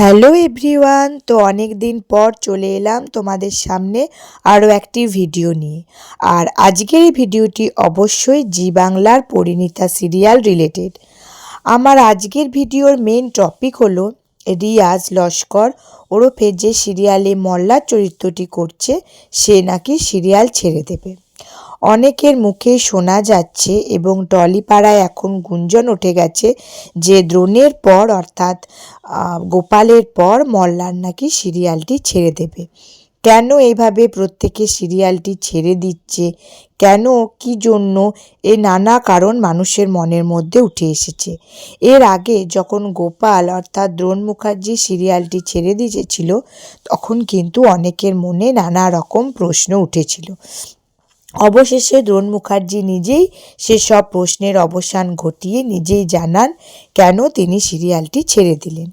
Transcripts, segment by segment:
Hello everyone, তো অনেক দিন পর চলে এলাম তোমাদের সামনে আরও একটি ভিডিও নিয়ে। আর আজকের এই ভিডিওটি অবশ্যই জি বাংলার পরিণীতা সিরিয়াল রিলেটেড। আমার আজকের ভিডিওর মেন টপিক হলো রিয়াজ লস্কর ওরফে যে সিরিয়ালে মল্লার চরিত্রটি করছে, সে নাকি সিরিয়াল ছেড়ে দেবে। অনেকের মুখে শোনা যাচ্ছে এবং টলিপাড়ায় এখন গুঞ্জন উঠে গেছে যে দ্রোণের পর অর্থাৎ গোপালের পর মল্লার নাকি সিরিয়ালটি ছেড়ে দেবে। কেন এইভাবে প্রত্যেকে সিরিয়ালটি ছেড়ে দিচ্ছে? কেন, কি জন্য? এ নানা কারণ মানুষের মনের মধ্যে উঠে এসেছে। এর আগে যখন গোপাল অর্থাৎ দ্রোণ মুখার্জি সিরিয়ালটি ছেড়ে দিয়েছিল, তখন কিন্তু অনেকের মনে নানা রকম প্রশ্ন উঠেছিল। অবশেষে দ্রোণ মুখার্জি নিজেই সেসব প্রশ্নের অবসান ঘটিয়ে নিজেই জানান কেন তিনি সিরিয়ালটি ছেড়ে দিলেন।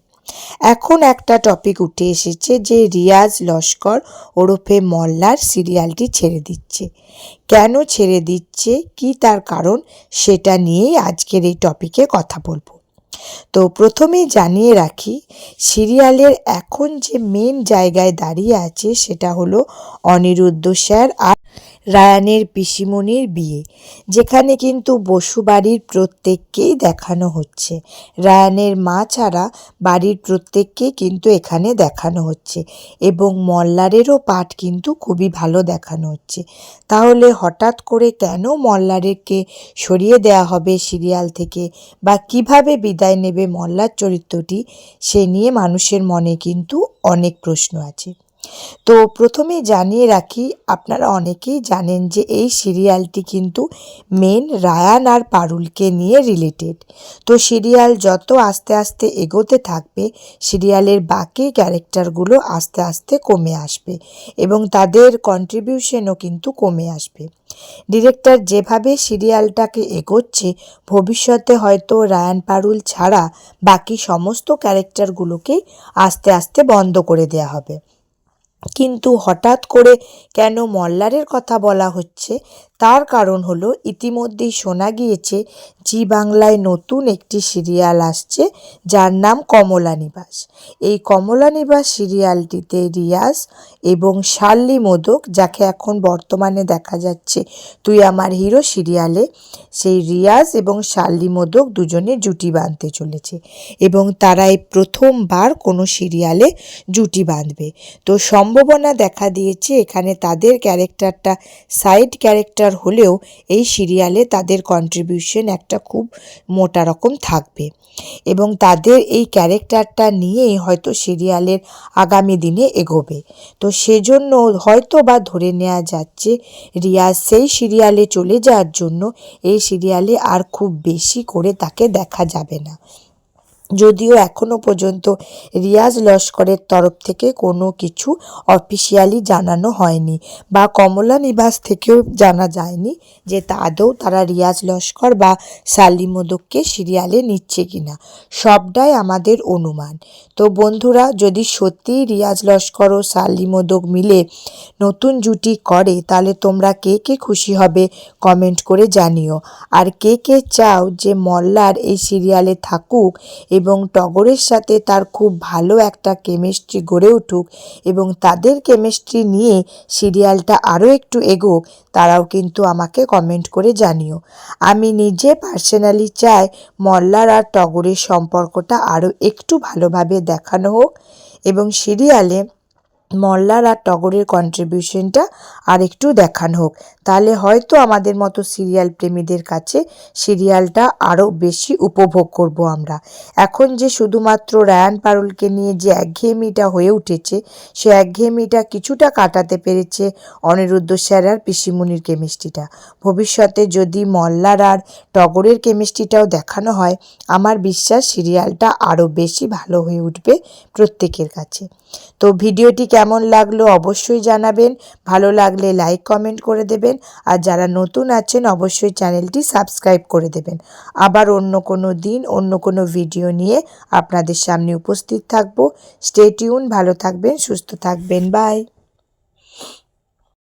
এখন একটা টপিক উঠে এসেছে যে রিয়াজ লস্কর ওরফে মল্লার সিরিয়ালটি ছেড়ে দিচ্ছে। কেন ছেড়ে দিচ্ছে? কি তার কারণ? সেটা নিয়েই আজকের এই টপিকে কথা বলব। তো প্রথমেই জানিয়ে রাখি, সিরিয়ালের এখন যে মেন জায়গায় দাঁড়িয়ে আছে সেটা হলো অনিরুদ্ধ স্যার আর রায়ানের পিসিমণির বিয়ে, যেখানে কিন্তু বসু বাড়ির প্রত্যেককেই দেখানো হচ্ছে। রায়ানের মা ছাড়া বাড়ির প্রত্যেককেই কিন্তু এখানে দেখানো হচ্ছে এবং মল্লারেরও পাঠ কিন্তু খুবই ভালো দেখানো হচ্ছে। তাহলে হঠাৎ করে কেন মল্লারেরকে সরিয়ে দেওয়া হবে সিরিয়াল থেকে বা কীভাবে বিদায় নেবে মল্লার চরিত্রটি, সে নিয়ে মানুষের মনে কিন্তু অনেক প্রশ্ন আছে। তো প্রথমে জানিয়ে রাখি, আপনারা অনেকেই জানেন যে এই সিরিয়ালটি কিন্তু মেন রায়ান আর পারুলকে নিয়ে রিলেটেড তো সিরিয়াল যত আস্তে আস্তে এগোতে থাকবে, সিরিয়ালের বাকি ক্যারেক্টারগুলো আস্তে আস্তে কমে আসবে এবং তাদের কন্ট্রিবিউশনও কিন্তু কমে আসবে। ডিরেক্টর যেভাবে সিরিয়ালটাকে এগোচ্ছে, ভবিষ্যতে হয়তো রায়ান পারুল ছাড়া বাকি সমস্ত ক্যারেক্টারগুলোকে আস্তে আস্তে বন্ধ করে দেওয়া হবে। কিন্তু হঠাৎ করে কেন মল্লারের কথা বলা হচ্ছে তার কারণ হলো ইতিমধ্যেই শোনা গিয়েছে জি বাংলায় নতুন একটি সিরিয়াল আসছে যার নাম কমলা নিবাস। এই কমলা নিবাস সিরিয়ালটিতে রিয়াজ এবং শার্লি মোদক, যাকে এখন বর্তমানে দেখা যাচ্ছে তুই আমার হিরো সিরিয়ালে, সেই রিয়াজ এবং শার্লি মোদক দুজনে জুটি বাঁধতে চলেছে এবং তারা এই প্রথমবার কোনো সিরিয়ালে জুটি বাঁধবে। তো সম্ভাবনা দেখা দিয়েছে, এখানে তাদের ক্যারেক্টারটা, সাইড ক্যারেক্টার হলেও এই সিরিয়ালে তাদের কন্ট্রিবিউশন একটা খুব মোটা রকম থাকবে। এবং তাদের এই ক্যারেক্টারটা নিয়েই হয়তো সিরিয়ালের আগামী দিনে এগোবে। তো সেজন্য হয়তো বা ধরে নেওয়া যাচ্ছে রিয়াজ সেই সিরিয়ালে চলে যাওয়ার জন্য এই সিরিয়ালে আর খুব বেশি করে তাকে দেখা যাবে না। যদিও এখনও পর্যন্ত রিয়াজ লস্করের তরফ থেকে কোনো কিছু অফিসিয়ালি জানানো হয়নি বা কমলা নিবাস থেকেও জানা যায়নি যে তা আদৌ তারা রিয়াজ লস্কর বা শালি মোদককে সিরিয়ালে নিচ্ছে কিনা। সবটাই আমাদের অনুমান। তো বন্ধুরা, যদি সত্যিই রিয়াজ লস্কর ও শালি মোদক মিলে নতুন জুটি করে, তাহলে তোমরা কে কে খুশি হবে কমেন্ট করে জানিও। আর কে কে চাও যে মল্লার এই সিরিয়ালে থাকুক এবং টগরের সাথে তার খুব ভালো একটা কেমিস্ট্রি গড়ে উঠুক এবং তাদের কেমিস্ট্রি নিয়ে সিরিয়ালটা আরও একটু এগোক তারাও কিন্তু আমাকে কমেন্ট করে জানিও। আমি নিজে পার্সোনালি চাই মল্লার আর টগরের সম্পর্কটা আরও একটু ভালোভাবে দেখানো হোক এবং সিরিয়ালে মল্লার আর টগরের কন্ট্রিবিউশনটা আর একটু দেখানো হোক। তাহলে হয়তো আমাদের মতো সিরিয়াল প্রেমীদের কাছে সিরিয়ালটা আরও বেশি উপভোগ করব আমরা। এখন যে শুধুমাত্র রায়ান পারুলকে নিয়ে যে একঘেয়েমিটা হয়ে উঠেছে, সে একঘেয়েমিটা কিছুটা কাটাতে পেরেছে অনিরুদ্ধ স্যার আর পিসিমুনির কেমিস্ট্রিটা ভবিষ্যতে যদি মল্লার আর টগরের কেমিস্ট্রিটাও দেখানো হয়, আমার বিশ্বাস সিরিয়ালটা আরও বেশি ভালো হয়ে উঠবে প্রত্যেকের কাছে। তো ভিডিওটি কেমন লাগল অবশ্যই জানাবেন। ভালো লাগলে লাইক, কমেন্ট করে দেবেন। আর যারা নতুন আছেন অবশ্যই চ্যানেলটি সাবস্ক্রাইব করে দেবেন। আবার অন্য কোনো দিন, অন্য কোনো ভিডিও নিয়ে আপনাদের সামনে উপস্থিত থাকব। স্টে টিউন ভালো থাকবেন, সুস্থ থাকবেন, বাই।